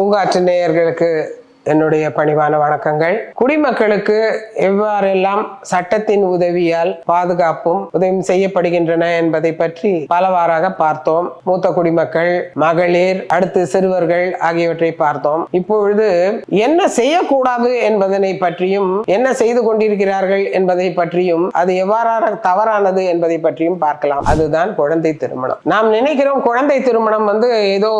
பூங்காற்று நேயர்களுக்கு என்னுடைய பணிவான வணக்கங்கள். குடிமக்களுக்கு எவ்வாறெல்லாம் சட்டத்தின் உதவியால் பாதுகாப்பும் உதவியும் செய்யப்படுகின்றன என்பதை பற்றி பலவாறாக பார்த்தோம். மூத்த குடிமக்கள் மகளிர் அடுத்து சிறுவர்கள் ஆகியவற்றை பார்த்தோம். இப்பொழுது என்ன செய்யக்கூடாது என்பதனை பற்றியும் என்ன செய்து கொண்டிருக்கிறார்கள் என்பதை பற்றியும் அது எவ்வாறான தவறானது என்பதை பற்றியும் பார்க்கலாம். அதுதான் குழந்தை திருமணம். நாம் நினைக்கிறோம் குழந்தை திருமணம் வந்து ஏதோ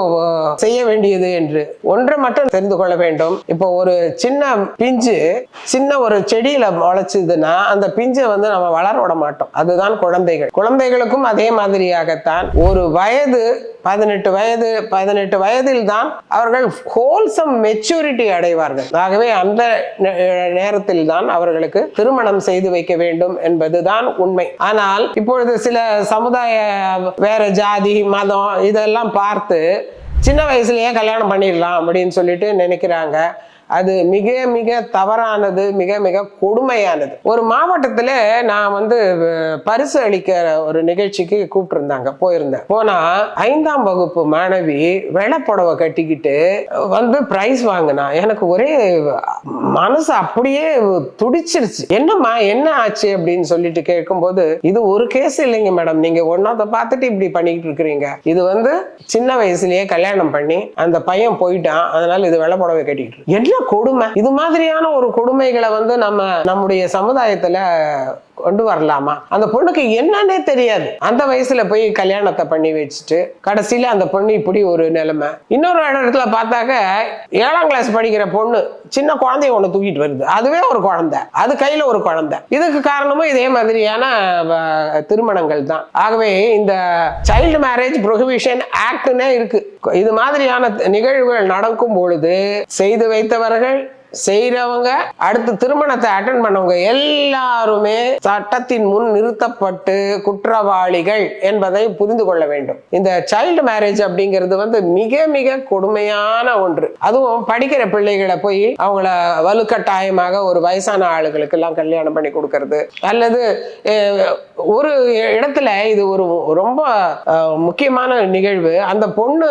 செய்ய வேண்டியது என்று. ஒன்று மட்டும் தெரிந்து கொள்ள வேண்டும். இப்போ ஒரு சின்ன பிஞ்சு சின்ன ஒரு செடியில முளைச்சதுன்னா அந்த பிஞ்சை வந்து நம்ம வளர விட மாட்டோம். அதுதான் குழந்தைகள். குழந்தைகளுக்கும் அதே மாதிரியாகத்தான். ஒரு வயது பதினெட்டு வயது பதினெட்டு வயதில் தான் அவர்கள் ஹோல்சம் மெச்சூரிட்டி அடைவார்கள். ஆகவே அந்த நே- நேரத்தில் தான் அவர்களுக்கு திருமணம் செய்து வைக்க வேண்டும் என்பதுதான் உண்மை. ஆனால் இப்பொழுது சில சமுதாய வேற ஜாதி மதம் இதெல்லாம் பார்த்து சின்ன வயசுலேயே கல்யாணம் பண்ணிடலாம் அப்படின்னு சொல்லிட்டு நினைக்கிறாங்க. அது மிக மிக தவறானது மிக மிக கொடுமையானது. ஒரு மாவட்டத்தில் நான் வந்து பரிசு அளிக்கிற ஒரு நிகழ்ச்சிக்கு கூப்பிட்டுருந்தாங்க போயிருந்தேன். போனா ஐந்தாம் வகுப்பு மாணவி வெள்ளப்புடவை கட்டிக்கிட்டு வந்து பிரைஸ் வாங்கினா எனக்கு ஒரே மனசு அப்படியே துடிச்சிருச்சு. என்னம்மா என்ன ஆச்சு அப்படின்னு சொல்லிட்டு கேட்கும்போது இது ஒரு கேஸ் இல்லைங்க மேடம் நீங்க ஒன்னாத பார்த்துட்டு இப்படி பண்ணிக்கிட்டு இருக்கிறீங்க. இது வந்து சின்ன வயசுலயே கல்யாணம் பண்ணி அந்த பையன் போயிட்டான். அதனால இது வெள்ளை புடவை கட்டிக்கிட்டு என்ன என்ன கொடுமை. இது மாதிரியான ஒரு கொடுமைகளை வந்து நம்ம நம்முடைய சமுதாயத்துல கொண்டு வரலாமா? அந்த பொண்ணுக்கு என்னன்னே தெரியாது. அந்த வயசுல போய் கல்யாணத்தை பண்ணி வச்சுட்டு கடைசியில அந்த பொண்ணு இப்படி ஒரு நிலைமை. இன்னொரு இடத்துல பார்த்தாக்க ஏழாம் கிளாஸ் படிக்கிற பொண்ணு சின்ன குழந்தைய ஒண்ணு தூக்கிட்டு வருது. அதுவே ஒரு குழந்தை. அது கையில ஒரு குழந்தை. இதுக்கு காரணமும் இதே மாதிரியான திருமணங்கள் தான். ஆகவே இந்த சைல்டு மேரேஜ் ப்ரொஹிபிஷன் ஆக்ட்னே இருக்கு. இது மாதிரியான நிகழ்வுகள் நடக்கும் பொழுது செய்து வைத்தவர்கள் செய்கிறவங்க அடுத்து திருமணத்தை அட்டன் பண்ணவங்க எல்லாருமே சட்டத்தின் முன் நிறுத்தப்பட்டு குற்றவாளிகள் என்பதை புரிந்து கொள்ள வேண்டும். இந்த சைல்டு மேரேஜ் அப்படிங்கிறது வந்து மிக மிக கொடுமையான ஒன்று. அதுவும் படிக்கிற பிள்ளைகளை போய் அவங்கள வலுக்கட்டாயமாக ஒரு வயசான ஆளுகளுக்கு எல்லாம் கல்யாணம் பண்ணி கொடுக்கறது. அல்லது ஒரு இடத்துல இது ஒரு ரொம்ப முக்கியமான நிகழ்வு. அந்த பொண்ணு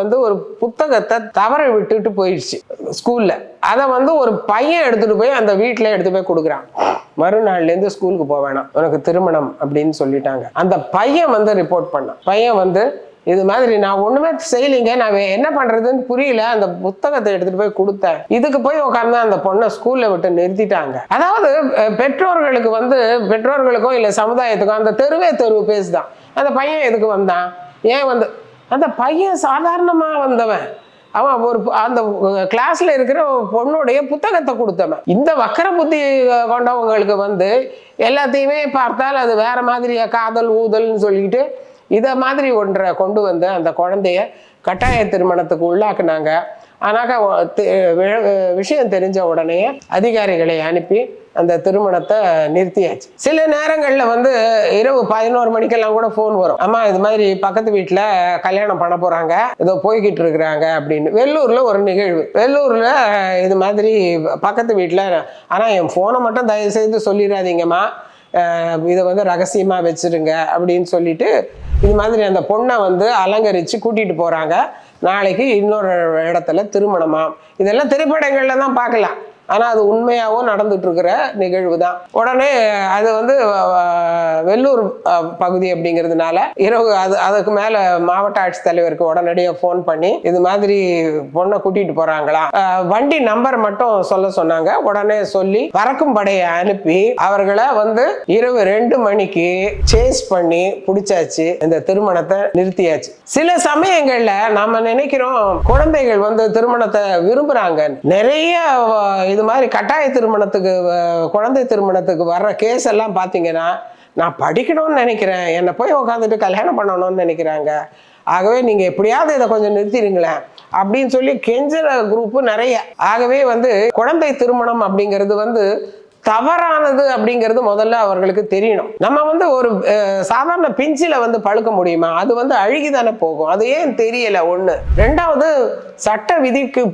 வந்து ஒரு புத்தகத்தை தவற விட்டுட்டு போயிடுச்சு. ஸ்கூல்ல அதை வந்து ஒரு பையன் எடுத்துகிட்டு போய் அந்த வீட்டில் எடுத்து போய் கொடுக்குறான். மறுநாள்லேருந்து ஸ்கூலுக்கு போக வேணாம். உனக்கு திருமணம் அப்படின்னு சொல்லிட்டாங்க. அந்த பையன் வந்து ரிப்போர்ட் பண்ணான். பையன் வந்து இது மாதிரி நான் ஒண்ணுமே செய்யலைங்க. நான் என்ன பண்றதுன்னு புரியல. அந்த புத்தகத்தை எடுத்துட்டு போய் கொடுத்தேன். இதுக்கு போய் உட்கார்ந்து அந்த பொண்ணை ஸ்கூல்ல விட்டு நிறுத்திட்டாங்க. அதாவது பெற்றோர்களுக்கு வந்து பெற்றோர்களுக்கும் இல்ல சமுதாயத்துக்கும் அந்த தெருவே தெருவு பேசுதான். அந்த பையன் எதுக்கு வந்தான்? ஏன் வந்து அந்த பையன் சாதாரணமா வந்தவன். அவன் ஒரு அந்த கிளாஸ்ல இருக்கிற பொண்ணுடைய புத்தகத்தை கொடுத்தவன். இந்த வக்கர புத்தி கொண்டவங்களுக்கு வந்து எல்லாத்தையுமே பார்த்தால் அது வேற மாதிரியா காதல் ஊதல்னு சொல்லிட்டு இதை மாதிரி ஒன்றை கொண்டு வந்து அந்த குழந்தைய கட்டாய திருமணத்துக்கு உள்ளாக்குனாங்க. ஆனாக்கா விஷயம் தெரிஞ்ச உடனே அதிகாரிகளை அனுப்பி அந்த திருமணத்தை நிறுத்தியாச்சு. சில நேரங்களில் வந்து இரவு பதினோரு மணிக்கெல்லாம் கூட ஃபோன் வரும். அம்மா இது மாதிரி பக்கத்து வீட்டில் கல்யாணம் பண்ண போகிறாங்க ஏதோ போய்கிட்டு இருக்கிறாங்க அப்படின்னு. வெள்ளூரில் ஒரு நிகழ்வு. வெள்ளூரில் இது மாதிரி பக்கத்து வீட்டில் ஆனால் என் ஃபோனை மட்டும் தயவு செய்து சொல்லிடாதீங்கம்மா இதை வந்து ரகசியமாக வச்சிருங்க. அப்படின்னு சொல்லிட்டு இது மாதிரி அந்த பொண்ணை வந்து அலங்கரித்து கூட்டிகிட்டு போகிறாங்க நாளைக்கு இன்னொரு இடத்துல திருமணமாம். இதெல்லாம் திரைப்படங்களில் தான் பார்க்கலாம். ஆனால் அது உண்மையாகவும் நடந்துட்டு இருக்கிற நிகழ்வு தான் உடனே அது வந்து வெள்ளூர் பகுதி அப்படிங்கிறதுனால இரவு அது அதுக்கு மேலே மாவட்ட ஆட்சித்தலைவருக்கு உடனடியாக ஃபோன் பண்ணி இது மாதிரி பொண்ணை கூட்டிட்டு போறாங்களா? வண்டி நம்பர் மட்டும் சொல்ல சொன்னாங்க. உடனே சொல்லி பறக்கும் படையை அனுப்பி அவர்களை வந்து இரவு ரெண்டு மணிக்கு சேஸ் பண்ணி பிடிச்சாச்சு. இந்த திருமணத்தை நிறுத்தியாச்சு. சில சமயங்களில் நம்ம நினைக்கிறோம் குழந்தைகள் வந்து திருமணத்தை விரும்புகிறாங்க நிறைய இது மாதிரி கட்டாய திருமணத்துக்கு குழந்தை திருமணத்துக்கு வர்ற கேஸ் எல்லாம் பார்த்தீங்கன்னா நான் படிக்கணும்னு நினைக்கிறேன். என்னை போய் உட்காந்துட்டு கல்யாணம் பண்ணணும்னு நினைக்கிறாங்க. ஆகவே நீங்கள் எப்படியாவது இதை கொஞ்சம் நிறுத்திடுங்களேன். அப்படின்னு சொல்லி கெஞ்சுற குரூப்பு நிறைய. ஆகவே வந்து குழந்தை திருமணம் அப்படிங்கிறது வந்து தவறானது அப்படிங்கிறது முதல்ல அவர்களுக்கு தெரியணும். நம்ம வந்து ஒரு சாதாரண பிஞ்சில வந்து பழுக்க முடியுமா? அது வந்து அழுகி தானே போகும். அது ஏன் தெரியல? ஒன்று ரெண்டாவது சட்ட விதிக்கு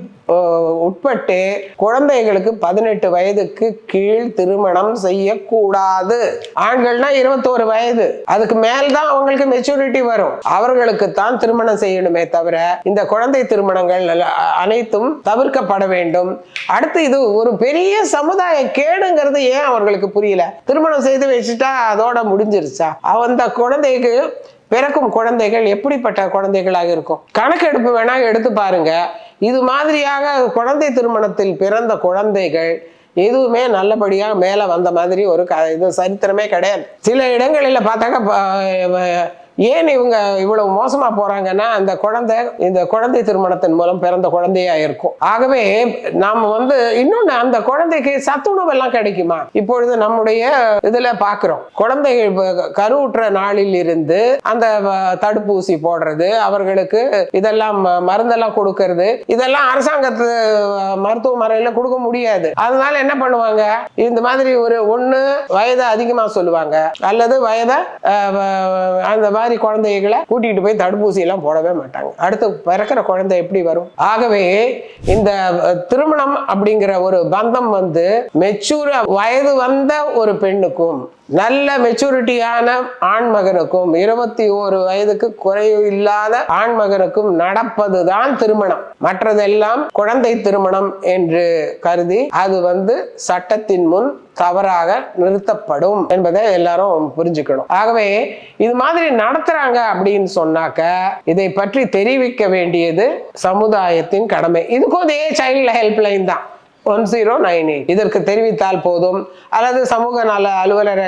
உட்பட்டு குழந்தைகளுக்கு பதினெட்டு வயதுக்கு கீழ் திருமணம் செய்யக்கூடாது. ஆண்கள்னா இருபத்தோரு வயது. அதுக்கு மேல் தான் அவங்களுக்கு மெச்சூரிட்டி வரும். அவர்களுக்கு தான் திருமணம் செய்யணுமே தவிர இந்த குழந்தை திருமணங்கள் அனைத்தும் தவிர்க்கப்பட வேண்டும். அடுத்து இது ஒரு பெரிய சமுதாய கேடுங்கிறது ஏன் அவர்களுக்கு புரியல? திருமணம் செய்து வச்சுட்டா அதோட முடிஞ்சிருச்சா? அந்த குழந்தைக்கு பிறக்கும் குழந்தைகள் எப்படிப்பட்ட குழந்தைகளாக இருக்கும்? கணக்கெடுப்பு வேணா எடுத்து பாருங்க. இது மாதிரியாக குழந்தை திருமணத்தில் பிறந்த குழந்தைகள் எதுவுமே நல்லபடியாக மேலே வந்த மாதிரி ஒரு க இது சரித்திரமே கிடையாது. சில இடங்களில் பார்த்தாக்க ஏன் இவங்க இவ்வளவு மோசமா போறாங்கன்னா அந்த குழந்தை இந்த குழந்தை திருமணத்தின் மூலம் பிறந்த குழந்தையா இருக்கும். ஆகவே நாம வந்து இன்னொன்று அந்த குழந்தைக்கு சத்துணவு எல்லாம் கிடைக்குமா? இப்பொழுது நம்முடைய இதுல பாக்குறோம். குழந்தைகள் கருவுற்ற நாளில் இருந்து அந்த வ- தடுப்பூசி போடுறது அவர்களுக்கு இதெல்லாம் ம- மருந்தெல்லாம் கொடுக்கறது இதெல்லாம் அரசாங்கத்து மருத்துவமனையில் மருத்துவமனையில கொடுக்க முடியாது. அதனால என்ன பண்ணுவாங்க? இந்த மாதிரி ஒரு ஒன்று வயதை அதிகமா சொல்லுவாங்க. அல்லது வயதை அந்த மாதிரி குழந்தைகளை கூட்டிட்டு போய் தடுப்பூசி எல்லாம் போடவே மாட்டாங்க. அடுத்து பிறக்கிற குழந்தை எப்படி வரும்? ஆகவே இந்த திருமணம் அப்படிங்கிற ஒரு பந்தம் வந்து மெச்சூர் வயது வந்த ஒரு பெண்ணுக்கும் நல்ல மெச்சூரிட்டியான ஆண்மகனுக்கும் இருபத்தி ஓரு வயதுக்கு குறைவு இல்லாத ஆண்மகனுக்கும் நடப்பதுதான் திருமணம். மற்றதெல்லாம் குழந்தை திருமணம் என்று கருதி அது வந்து சட்டத்தின் முன் தவறாக நிறுத்தப்படும் என்பதை எல்லாரும் புரிஞ்சுக்கணும். ஆகவே இது மாதிரி நடத்துறாங்க அப்படின்னு சொன்னாக்க இதை பற்றி தெரிவிக்க வேண்டியது சமுதாயத்தின் கடமை. இதுக்கும் இதே சைல்டு ஹெல்ப்லைன் தான். ஒன் ஜீரோ நைன் எயிட் இதற்கு தெரிவித்தால் போதும். அல்லது சமூக நல அலுவலரை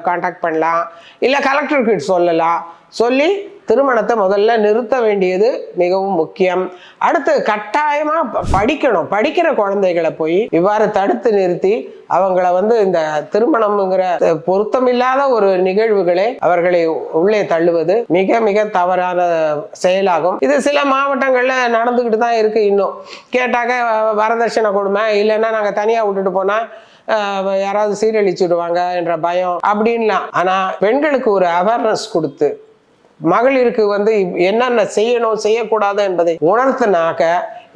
காண்டாக்ட் பண்ணலாம். இல்லை கலெக்டர்கிட்ட சொல்லலாம். சொல்லி திருமணத்தை முதல்ல நிறுத்த வேண்டியது மிகவும் முக்கியம். அடுத்து கட்டாயமா படிக்கணும். படிக்கிற குழந்தைகளை போய் இவ்வாறு தடுத்து நிறுத்தி அவங்கள வந்து இந்த திருமணம்ங்கிற பொருத்தமில்லாத ஒரு நிகழ்வுகளை அவர்களை உள்ளே தள்ளுவது மிக மிக தவறான செயலாகும். இது சில மாவட்டங்களில் நடந்துக்கிட்டு தான் இருக்கு இன்னும். கேட்டாக்க வரதட்சணை கொடுமை இல்லைன்னா நாங்கள் தனியாக விட்டுட்டு போனா யாராவது யாராவது சீரழிச்சுடுவாங்க என்ற பயம் அப்படின்லாம். ஆனா பெண்களுக்கு ஒரு அவேர்னஸ் கொடுத்து மகளிருக்கு வந்து என்னென்ன செய்யணும் செய்யக்கூடாது என்பதை உணர்த்தினாக்க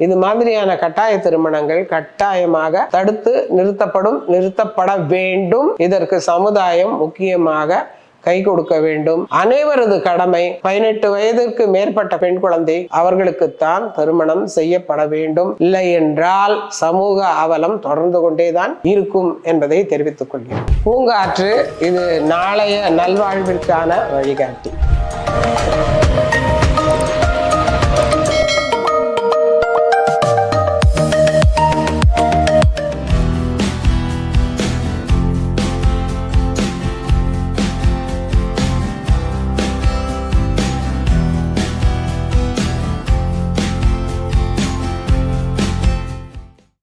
இது மாதிரியான கட்டாய திருமணங்கள் கட்டாயமாக தடுத்து நிறுத்தப்படும் நிறுத்தப்பட வேண்டும். இதற்கு சமுதாயம் முக்கியமாக கை கொடுக்க வேண்டும். அனைவரது கடமை பதினெட்டு வயதிற்கு மேற்பட்ட பெண் குழந்தை அவர்களுக்கு தான் திருமணம் செய்யப்பட வேண்டும். இல்லை என்றால் சமூக அவலம் தொடர்ந்து கொண்டேதான் இருக்கும் என்பதை தெரிவித்துக் கொள்கிறேன். பூங்காற்று இது நாளைய நல்வாழ்விற்கான வழிகாட்டி. Thank you.